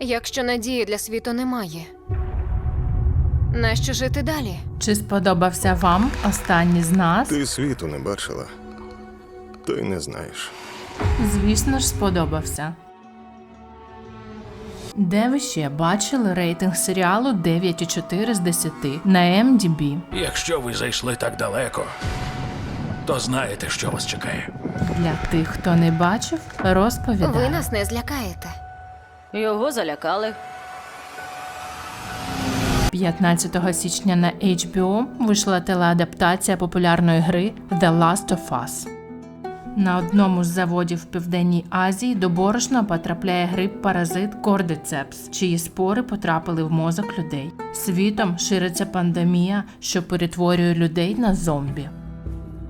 Якщо надії для світу немає, нащо жити далі? Чи сподобався вам останній з нас? Ти світу не бачила, то й не знаєш. Звісно ж, сподобався. Де ви ще бачили рейтинг серіалу 9,4 з 10 на MDB? Якщо ви зайшли так далеко, то знаєте, що вас чекає. Для тих, хто не бачив, розповідаю. Ви нас не злякаєте. Його залякали. 15 січня на HBO вийшла телеадаптація популярної гри The Last of Us. На одному з заводів в Південній Азії до борошна потрапляє грип-паразит Кордицепс, чиї спори потрапили в мозок людей. Світом шириться пандемія, що перетворює людей на зомбі.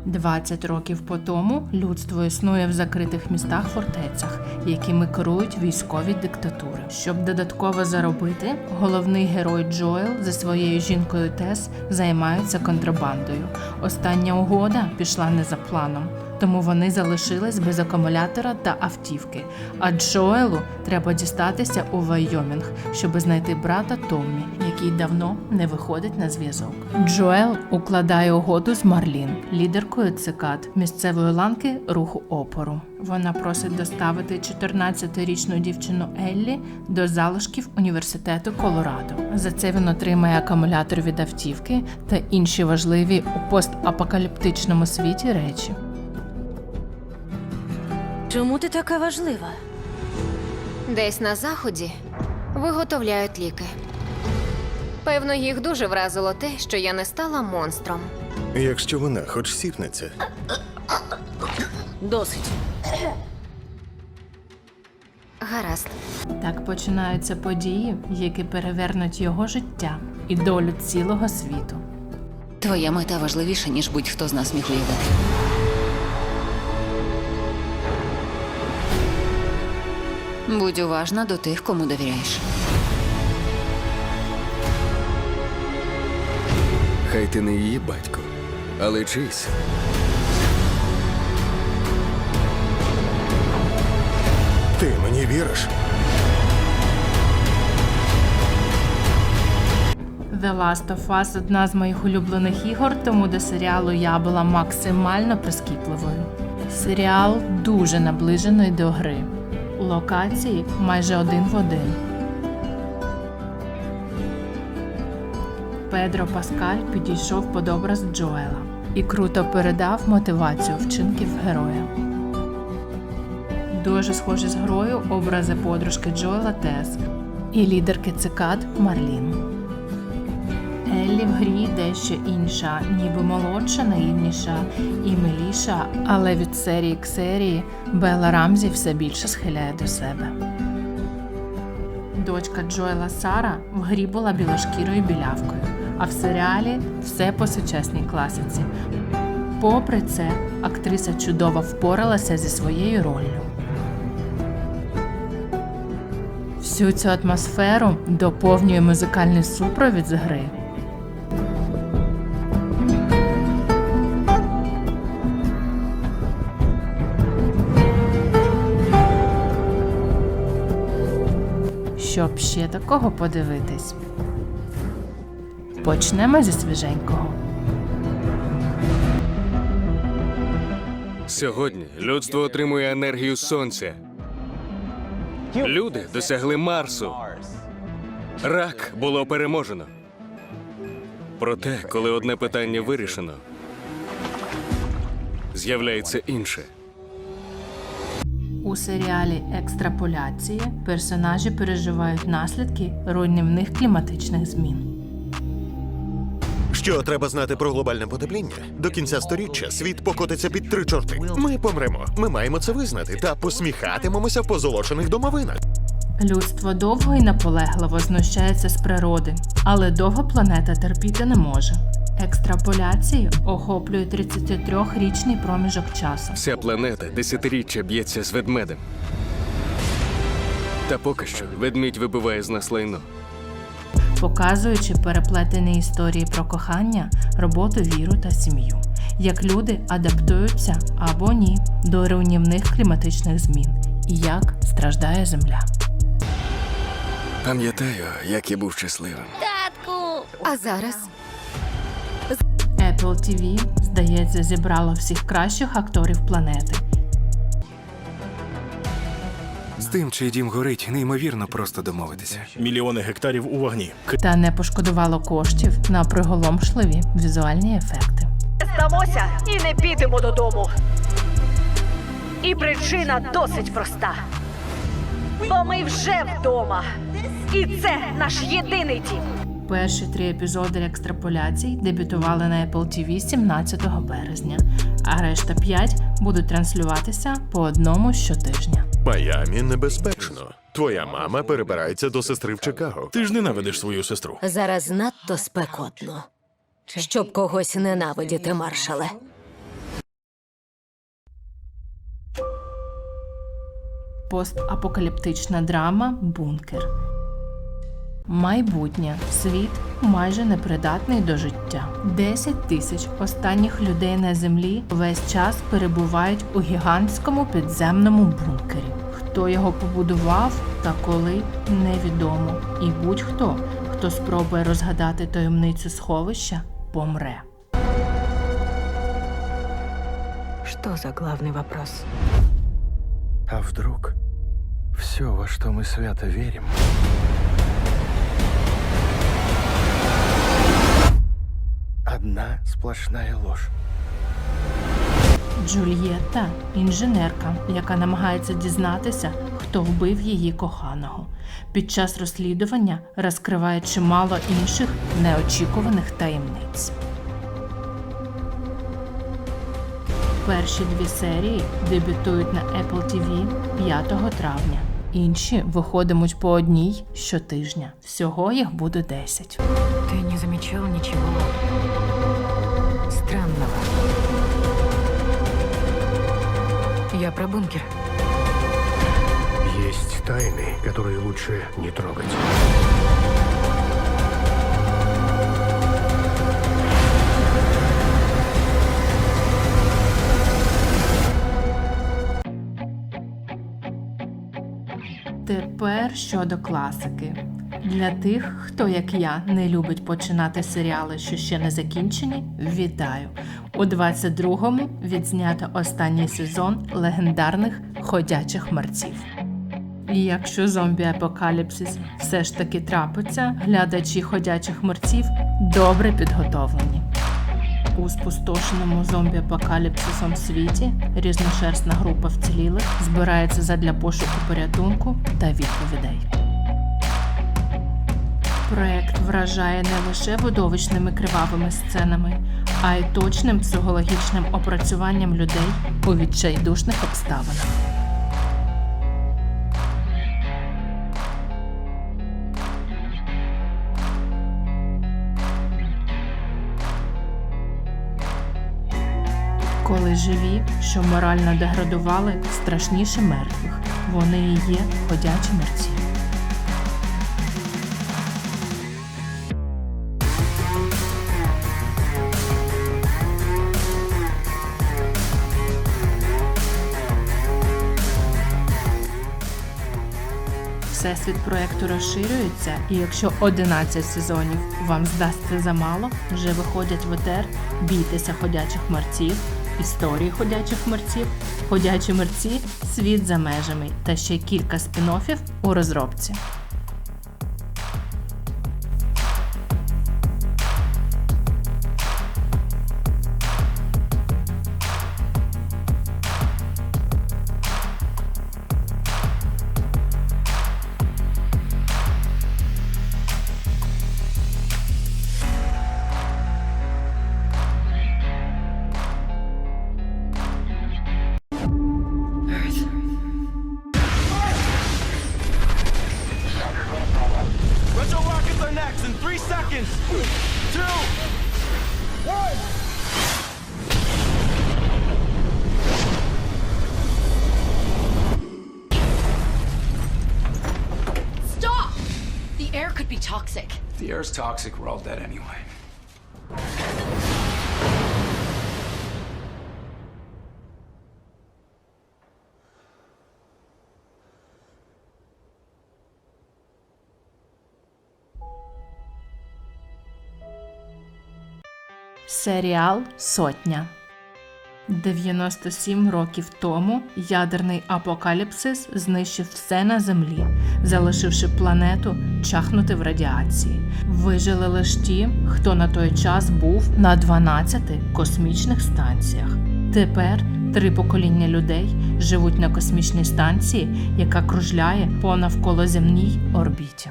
20 років по тому людство існує в закритих містах фортецях, якими керують військові диктатури. Щоб додатково заробити, головний герой Джоел зі своєю жінкою Тес займаються контрабандою. Остання угода пішла не за планом, тому вони залишились без акумулятора та автівки. А Джоелу треба дістатися у Вайомінг, щоб знайти брата Томмі, який давно не виходить на зв'язок. Джоел укладає угоду з Марлін, лідеркою цикад місцевої ланки руху опору. Вона просить доставити 14-річну дівчину Еллі до залишків університету Колорадо. За це він отримає акумулятор від автівки та інші важливі у постапокаліптичному світі речі. Чому ти така важлива? Десь на заході виготовляють ліки. Певно, їх дуже вразило те, що я не стала монстром. Якщо вона хоч сіпнеться, Досить. Гаразд. Так починаються події, які перевернуть його життя і долю цілого світу. Твоя мета важливіша, ніж будь-хто з нас міг уявити. Будь уважна до тих, кому довіряєш. Хай ти не її батько, але чийсь. ти мені віриш? The Last of Us одна з моїх улюблених ігор, тому до серіалу я була максимально прискіпливою. Серіал дуже наближений до гри. Локації майже один в один. Педро Паскаль підійшов під образ Джоела і круто передав мотивацію вчинків героя. Дуже схожі з грою образи подружки Джоела Тес і лідерки цикад Марлін. Еллі в грі дещо інша, ніби молодша, наївніша і миліша, але від серії к серії Белла Рамзі все більше схиляє до себе. Дочка Джоела Сара в грі була білошкірою білявкою, а в серіалі все по сучасній класиці. Попри це, актриса чудово впоралася зі своєю роллю. Всю цю атмосферу доповнює музикальний супровід з гри. Щоб ще такого подивитись. Почнемо зі свіженького. Сьогодні людство отримує енергію сонця. Люди досягли Марсу. Рак було переможено. Проте, коли одне питання вирішено, з'являється інше. У серіалі Екстраполяції персонажі переживають наслідки руйнівних кліматичних змін. Що треба знати про глобальне потепління? До кінця сторіччя світ покотиться під три чорти. Ми помремо. Ми маємо це визнати та посміхатимемося в позолочених домовинах. Людство довго і наполегливо знущається з природи, але довго планета терпіти не може. Екстраполяції охоплює 33-річний проміжок часу. Вся планета десятиріччя б'ється з ведмедем. Та поки що ведмідь вибиває з нас лайно. Показуючи переплетені історії про кохання, роботу, віру та сім'ю, як люди адаптуються або ні до руйнівних кліматичних змін і як страждає земля. Пам'ятаю, як я був щасливим. А зараз Apple TV, здається, зібрало всіх кращих акторів планети. Тим, чий дім горить, неймовірно просто домовитися. Мільйони гектарів у вогні. Та не пошкодувало коштів на приголомшливі візуальні ефекти. Здамося і не підемо додому. І причина досить проста. Бо ми вже вдома. І це наш єдиний дім. Перші три епізоди екстраполяцій дебютували на Apple TV 17 березня, а решта п'ять будуть транслюватися по одному щотижня. Майамі небезпечно. Твоя мама перебирається до сестри в Чикаго. Ти ж ненавидиш свою сестру. Зараз надто спекотно. Щоб когось ненавидіти, маршале. Постапокаліптична драма Бункер. Майбутнє світ майже непридатний до життя. 10 тисяч останніх людей на землі весь час перебувають у гігантському підземному бункері. Хто його побудував та коли невідомо. І будь-хто, хто спробує розгадати таємницю сховища, помре. Что за главный вопрос? А вдруг все, во что мы свято верим, одна сплошная ложь. Джульєтта інженерка, яка намагається дізнатися, хто вбив її коханого. Під час розслідування розкриває чимало інших неочікуваних таємниць. Перші дві серії дебютують на Apple TV 5 травня. Інші виходитимуть по одній щотижня. Всього їх буде 10. Ты не замечал ничего странного? Я про бункер. Есть тайны, которые лучше не трогать. Тепер щодо класики. Для тих, хто, як я, не любить починати серіали, що ще не закінчені, вітаю! У 22-му відзнято останній сезон легендарних ходячих мерців. І якщо зомбі-апокаліпсис все ж таки трапиться, глядачі ходячих мерців добре підготовлені. У спустошеному зомбі-апокаліпсисом світі різношерстна група вцілілих збирається задля пошуку порятунку та відповідей. Проект вражає не лише видовищними кривавими сценами, а й точним психологічним опрацюванням людей у відчайдушних обставинах. Коли живі, що морально деградували, страшніше мертвих. Вони і є ходячі мерці. Всесвіт проекту розширюється, і якщо 11 сезонів вам здасться замало, вже виходять в етер Бійтеся ходячих мерців, історії ходячих мерців, ходячі мерці, світ за межами та ще кілька спін-оффів у розробці. their necks in three seconds. Two, one. be toxic. If the air's toxic, we're all dead anyway. Серіал Сотня. 97 років тому ядерний апокаліпсис знищив все на землі, залишивши планету чахнути в радіації. Вижили лише ті, хто на той час був на 12 космічних станціях. Тепер три покоління людей живуть на космічній станції, яка кружляє по навколоземній орбіті.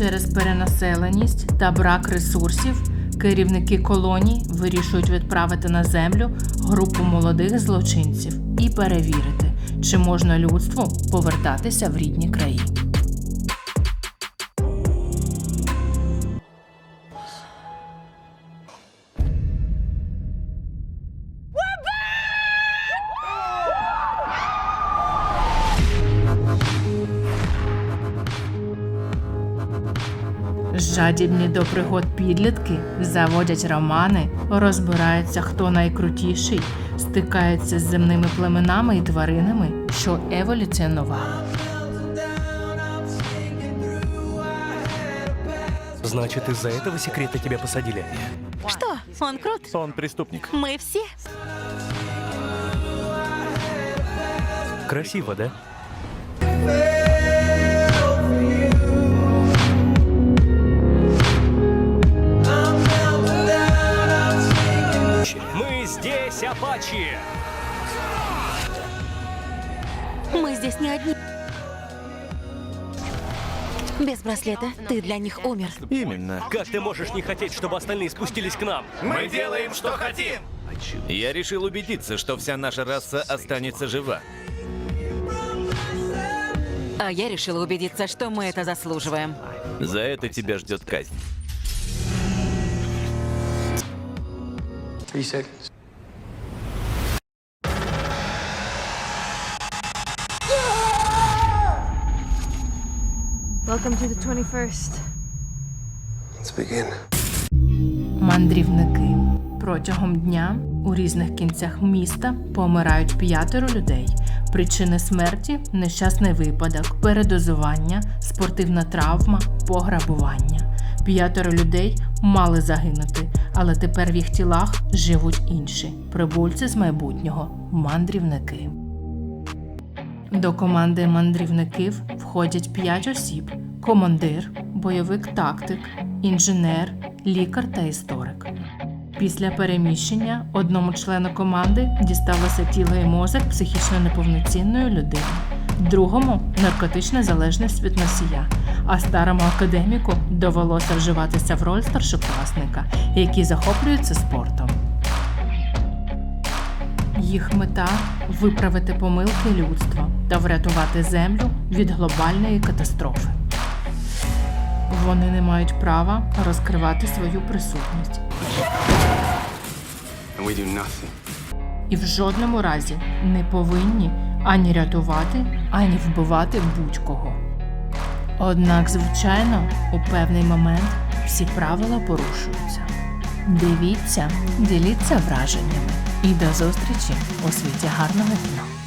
Через перенаселеність та брак ресурсів керівники колоній вирішують відправити на землю групу молодих злочинців і перевірити, чи можна людству повертатися в рідні краї. Жадібні до пригод підлітки заводять романи, розбираються, хто найкрутіший, стикаються з земними племенами і тваринами, що еволюціонували. Значит, из-за этого секрета тебя посадили? Що? Он крут? Он преступник. Ми всі? Красиво, да? Здесь, Апачи! Мы здесь не одни. Без браслета ты для них умер. Именно. Как ты можешь не хотеть, чтобы остальные спустились к нам? Мы делаем, что хотим! Я решил убедиться, что вся наша раса останется жива. А я решила убедиться, что мы это заслуживаем. За это тебя ждет казнь. Welcome to the 21st. Let's begin. Мандрівники протягом дня у різних кінцях міста помирають п'ятеро людей. Причини смерті нещасний випадок, передозування, спортивна травма, пограбування. П'ятеро людей мали загинути, але тепер в їх тілах живуть інші прибульці з майбутнього мандрівники. До команди мандрівників входять 5 осіб: командир, бойовик тактик, інженер, лікар та історик. Після переміщення одному члену команди дісталося тіло і мозок психічно неповноцінної людини, другому наркотична залежність від носія, а старому академіку довелося вживатися в роль старшокласника, який захоплюється спортом. Їх мета виправити помилки людства та врятувати землю від глобальної катастрофи. Вони не мають права розкривати свою присутність і в жодному разі не повинні ані рятувати, ані вбивати будь-кого. Однак, звичайно, у певний момент всі правила порушуються. Дивіться, діліться враженнями і до зустрічі у світі гарного кіно.